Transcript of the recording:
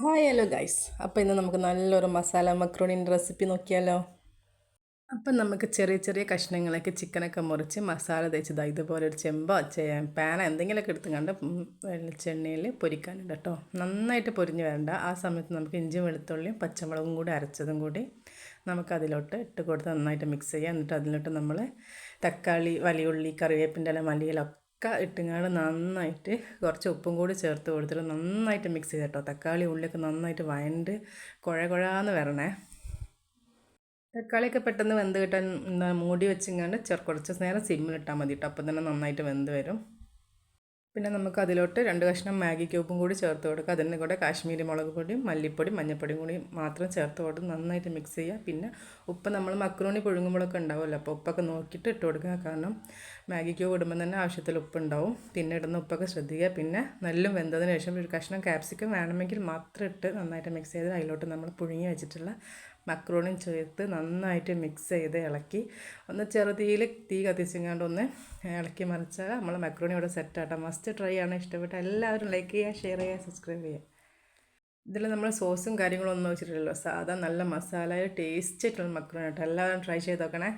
Hi hello guys അപ്പോൾ ഇന്ന് നമുക്ക് നല്ലൊരു മസാല മക്രോണിന്റെ റെസിപ്പി നോക്കിയാലോ? അപ്പം നമുക്ക് ചെറിയ ചെറിയ കഷ്ണങ്ങളൊക്കെ ചിക്കനൊക്കെ മുറിച്ച് മസാല തേച്ചത് ഇതുപോലെ ഒരു ചെമ്പോ ചെയ്യാൻ പാന എന്തെങ്കിലുമൊക്കെ എടുത്ത് കണ്ട് വെളിച്ചെണ്ണയിൽ പൊരിക്കാനുണ്ട് കേട്ടോ. നന്നായിട്ട് പൊരിഞ്ഞ് വരണ്ട. ആ സമയത്ത് നമുക്ക് ഇഞ്ചി വെളുത്തുള്ളിയും പച്ചമുളകും കൂടി അരച്ചതും കൂടി നമുക്ക് അതിലോട്ട് ഇട്ട് കൊടുത്ത് നന്നായിട്ട് മിക്സ് ചെയ്യാം. എന്നിട്ട് അതിലോട്ട് നമ്മൾ തക്കാളി വലിയുള്ളി കറിവേപ്പിന്റെ ഇല മല്ലിയില ഒക്കെ ഇട്ടുങ്ങാണ്ട് നന്നായിട്ട് കുറച്ച് ഉപ്പും കൂടി ചേർത്ത് കൊടുത്തിട്ട് നന്നായിട്ട് മിക്സ് ചെയ്ത് കേട്ടോ തക്കാളി ഉള്ളിലൊക്കെ നന്നായിട്ട് വയണ്ട് കുഴ കുഴാന്ന് വരണേ. തക്കാളിയൊക്കെ പെട്ടെന്ന് വെന്ത് കിട്ടാൻ എന്താ മൂടി വെച്ചിങ്ങാണ്ട് കുറച്ച് നേരം സിമ്മിലിട്ടാൽ മതി കേട്ടോ അപ്പം തന്നെ നന്നായിട്ട് വെന്ത് വരും. പിന്നെ നമുക്ക് അതിലോട്ട് രണ്ട് കഷ്ണം മാഗി ക്യൂബും കൂടി ചേർത്ത് കൊടുക്കുക. അതിന്റെ കൂടെ കാശ്മീരി മുളക് പൊടിയും മല്ലിപ്പൊടി മഞ്ഞൾപ്പൊടിയും കൂടി മാത്രം ചേർത്ത് കൊടുത്ത് നന്നായിട്ട് മിക്സ് ചെയ്യുക. പിന്നെ ഉപ്പ് നമ്മൾ മക്രോണി പുഴുങ്ങുമ്പോഴൊക്കെ ഉണ്ടാവുമല്ലോ അപ്പോൾ ഉപ്പൊക്കെ നോക്കിയിട്ട് ഇട്ട് കൊടുക്കുക. കാരണം മാഗി ക്യൂബ് ഇടുമ്പോൾ തന്നെ ആവശ്യത്തിൽ ഉപ്പുണ്ടാവും പിന്നെ ഇടുന്ന ഉപ്പൊക്കെ ശ്രദ്ധിക്കുക. പിന്നെ നല്ല വെന്തതിന് ശേഷം ഒരു കഷ്ണം കാപ്സിക്കം വേണമെങ്കിൽ മാത്രം ഇട്ട് നന്നായിട്ട് മിക്സ് ചെയ്ത് അതിലോട്ട് നമ്മൾ പുഴുങ്ങി വെച്ചിട്ടുള്ള മക്രോണും ചേർത്ത് നന്നായിട്ട് മിക്സ് ചെയ്ത് ഇളക്കി. ഒന്ന് ചെറുതീയിൽ തീ കത്തിച്ചെങ്ങാണ്ട് ഒന്ന് ഇളക്കി മറിച്ചാൽ നമ്മൾ മക്രോണി ഇവിടെ സെറ്റാട്ടോ മസ്റ്റ് ട്രൈ ആണ്. ഇഷ്ടപ്പെട്ട എല്ലാവരും ലൈക്ക് ചെയ്യുക ഷെയർ ചെയ്യുക സബ്സ്ക്രൈബ് ചെയ്യുക. ഇതിൽ നമ്മൾ സോസും കാര്യങ്ങളൊന്നും വെച്ചിട്ടില്ലല്ലോ. സാധാ നല്ല മസാല ടേസ്റ്റ് ആയിട്ടുള്ള മക്രോണി കേട്ടോ എല്ലാവരും ട്രൈ ചെയ്ത് നോക്കണേ.